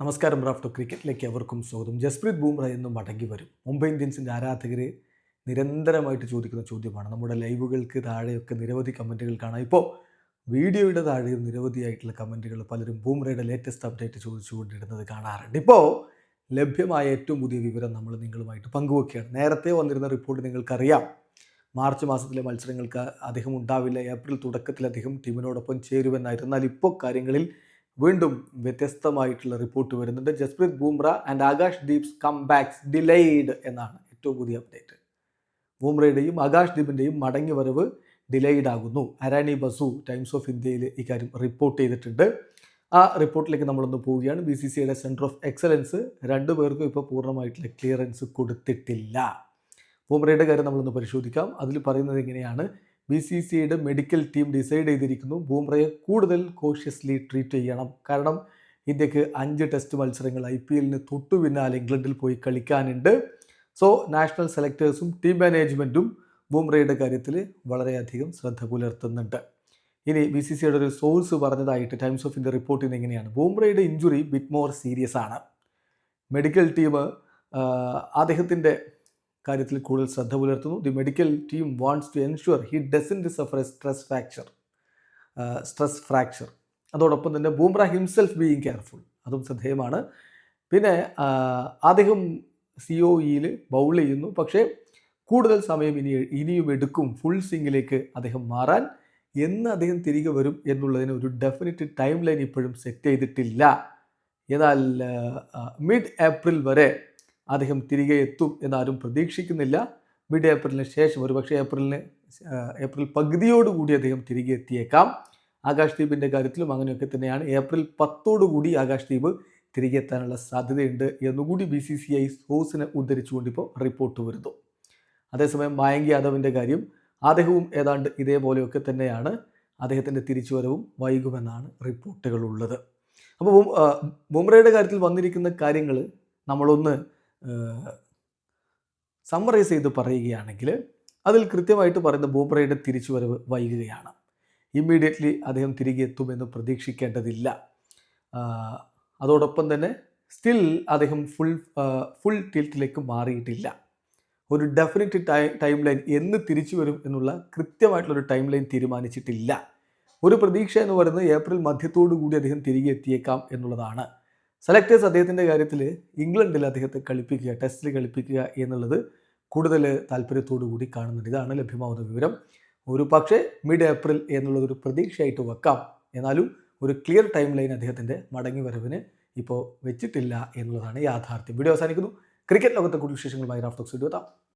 നമസ്കാരം റാഫ്റ്റോ ക്രിക്കറ്റിലേക്ക് അവർക്കും സ്വാഗതം. ജസ്പ്രീത് ബുംറ എന്നും മടങ്ങി വരും. മുംബൈ ഇന്ത്യൻസിന്റെ ആരാധകരെ നിരന്തരമായിട്ട് ചോദിക്കുന്ന ചോദ്യമാണ്. നമ്മുടെ ലൈവുകൾക്ക് താഴെയൊക്കെ നിരവധി കമന്റുകൾ കാണാം. ഇപ്പോൾ വീഡിയോയുടെ താഴെയും നിരവധിയായിട്ടുള്ള കമന്റുകൾ പലരും ബൂംറയുടെ ലേറ്റസ്റ്റ് അപ്ഡേറ്റ് ചോദിച്ചുകൊണ്ടിരുന്നത് കാണാറുണ്ട്. ഇപ്പോൾ ലഭ്യമായ ഏറ്റവും പുതിയ വിവരം നമ്മൾ നിങ്ങളുമായിട്ട് പങ്കുവെക്കുകയാണ്. നേരത്തെ വന്നിരുന്ന റിപ്പോർട്ട് നിങ്ങൾക്കറിയാം. മാർച്ച് മാസത്തിലെ മത്സരങ്ങൾക്ക് അദ്ദേഹം ഉണ്ടാവില്ല. ഏപ്രിൽ തുടക്കത്തിൽ അദ്ദേഹം ടീമിനോടൊപ്പം ചേരുമെന്നായിരുന്നു. എന്നാൽ ഇപ്പോൾ കാര്യങ്ങളിൽ വീണ്ടും വ്യത്യസ്തമായിട്ടുള്ള റിപ്പോർട്ട് വരുന്നുണ്ട്. Jasprit Bumrah and Akash Deep's comebacks delayed എന്നാണ് ഏറ്റവും പുതിയ അപ്ഡേറ്റ് ബൂംറയുടെയും ആകാശ് ദീപിന്റെയും മടങ്ങി വരവ് ഡിലേയ്ഡ് ആകുന്നു. അരാനി ബസു ടൈംസ് ഓഫ് ഇന്ത്യയിൽ ഇക്കാര്യം റിപ്പോർട്ട് ചെയ്തിട്ടുണ്ട്. ആ റിപ്പോർട്ടിലേക്ക് നമ്മളൊന്ന് പോവുകയാണ്. ബി സി സിയുടെ സെന്റർ ഓഫ് എക്സലൻസ് രണ്ടു പേർക്കും ഇപ്പോൾ പൂർണമായിട്ടുള്ള ക്ലിയറൻസ് കൊടുത്തിട്ടില്ല. ബൂംറയുടെ കാര്യം നമ്മളൊന്ന് പരിശോധിക്കാം. അതിൽ പറയുന്നത് എങ്ങനെയാണ് ബി സി സിയുടെ മെഡിക്കൽ ടീം ഡിസൈഡ് ചെയ്തിരിക്കുന്നു. ബൂംറയെ കൂടുതൽ കോഷ്യസ്ലി ട്രീറ്റ് ചെയ്യണം. കാരണം ഇന്ത്യയ്ക്ക് അഞ്ച് ടെസ്റ്റ് മത്സരങ്ങൾ ഐ പി എല്ലിന് തൊട്ടു പിന്നാലെ ഇംഗ്ലണ്ടിൽ പോയി കളിക്കാനുണ്ട്. സോ നാഷണൽ സെലക്ടേഴ്സും ടീം മാനേജ്മെന്റും ബൂംറയുടെ കാര്യത്തിൽ വളരെയധികം ശ്രദ്ധ പുലർത്തുന്നുണ്ട്. ഇനി ബി സി സിയുടെ ഒരു സോഴ്സ് പറഞ്ഞതായിട്ട് ടൈംസ് ഓഫ് ഇന്ത്യ റിപ്പോർട്ട് ചെയ്യുന്നത് എങ്ങനെയാണ് ബൂംറയുടെ ഇഞ്ചുറി ബിറ്റ് മോർ സീരിയസ് ആണ്. മെഡിക്കൽ ടീം അദ്ദേഹത്തിന്റെ കാര്യത്തിൽ കൂടുതൽ ശ്രദ്ധ പുലർത്തുന്നു. The medical team wants to ensure he doesn't suffer a stress fracture stress fracture അതോടൊപ്പം തന്നെ ബൂംറ ഹിംസെൽഫ് ബീയിങ് കെയർഫുൾ അതും ശ്രദ്ധേയമാണ്. പിന്നെ അദ്ദേഹം സി ഒ ഇയിൽ ബൗൾ ചെയ്യുന്നു. പക്ഷേ കൂടുതൽ സമയം ഇനി ഇനിയും എടുക്കും ഫുൾ സ്വിങ്ങിലേക്ക് അദ്ദേഹം മാറാൻ എന്ന് അദ്ദേഹം തിരികെ വരും എന്നുള്ളതിന് ഒരു ഡെഫിനറ്റ് ടൈം ലൈൻ ഇപ്പോഴും സെറ്റ് ചെയ്തിട്ടില്ല. എന്നാൽ മിഡ് ഏപ്രിൽ വരെ അദ്ദേഹം തിരികെ എത്തും എന്നാരും പ്രതീക്ഷിക്കുന്നില്ല. മിഡ് ഏപ്രിലിന് ശേഷം ഒരു പക്ഷേ ഏപ്രിലിന് ഏപ്രിൽ പകുതിയോടുകൂടി അദ്ദേഹം തിരികെ എത്തിയേക്കാം. ആകാശ് ദ്വീപിന്റെ കാര്യത്തിലും അങ്ങനെയൊക്കെ തന്നെയാണ്. ഏപ്രിൽ പത്തോടുകൂടി ആകാശ് ദ്വീപ് തിരികെ എത്താനുള്ള സാധ്യതയുണ്ട് എന്നുകൂടി ബി സി സി ഐ സോഴ്സിനെ ഉദ്ധരിച്ചുകൊണ്ട് ഇപ്പോൾ റിപ്പോർട്ട് വരുന്നു. അതേസമയം മായങ്ക് യാദവിന്റെ കാര്യം അദ്ദേഹവും ഏതാണ്ട് ഇതേപോലെയൊക്കെ തന്നെയാണ്. അദ്ദേഹത്തിന്റെ തിരിച്ചുവരവും വൈകുമെന്നാണ് റിപ്പോർട്ടുകളുള്ളത്. അപ്പോൾ ബുംറയുടെ കാര്യത്തിൽ വന്നിരിക്കുന്ന കാര്യങ്ങൾ നമ്മളൊന്ന് സമ്മറൈസ് ചെയ്ത് പറയുകയാണെങ്കിൽ അതിൽ കൃത്യമായിട്ട് പറയുന്ന ബൂംറയുടെ തിരിച്ചുവരവ് വൈകുകയാണ്. ഇമ്മീഡിയറ്റ്ലി അദ്ദേഹം തിരികെ എത്തുമെന്ന് പ്രതീക്ഷിക്കേണ്ടതില്ല. അതോടൊപ്പം തന്നെ സ്റ്റിൽ അദ്ദേഹം ഫുൾ ഫുൾ ടിൽറ്റിലേക്ക് മാറിയിട്ടില്ല. ഒരു ഡെഫിനറ്റ് ടൈ ടൈം ലൈൻ എന്ന് തിരിച്ചു വരും എന്നുള്ള കൃത്യമായിട്ടുള്ളൊരു ടൈം ലൈൻ തീരുമാനിച്ചിട്ടില്ല. ഒരു പ്രതീക്ഷ എന്ന് പറയുന്നത് ഏപ്രിൽ മധ്യത്തോടു കൂടി അദ്ദേഹം തിരികെ എത്തിയേക്കാം എന്നുള്ളതാണ്. സെലക്ടേഴ്സ് അദ്ദേഹത്തിന്റെ കാര്യത്തിൽ ഇംഗ്ലണ്ടിൽ അദ്ദേഹത്തെ കളിപ്പിക്കുക ടെസ്റ്റിൽ കളിപ്പിക്കുക എന്നുള്ളത് കൂടുതൽ താല്പര്യത്തോടു കൂടി കാണുന്നുണ്ട്. ഇതാണ് ലഭ്യമാവുന്ന വിവരം. ഒരു പക്ഷേ മിഡ് ഏപ്രിൽ എന്നുള്ളതൊരു പ്രതീക്ഷയായിട്ട് വെക്കാം. എന്നാലും ഒരു ക്ലിയർ ടൈം ലൈൻ അദ്ദേഹത്തിന്റെ മടങ്ങി വരവിന് ഇപ്പോൾ വെച്ചിട്ടില്ല എന്നുള്ളതാണ് യാഥാർത്ഥ്യം. വീഡിയോ അവസാനിക്കുന്നു. ക്രിക്കറ്റ് ലോകത്തെ കൂടുതൽ വിശേഷങ്ങളുമായി റാഫ്റ്റോക്സ് എത്താം.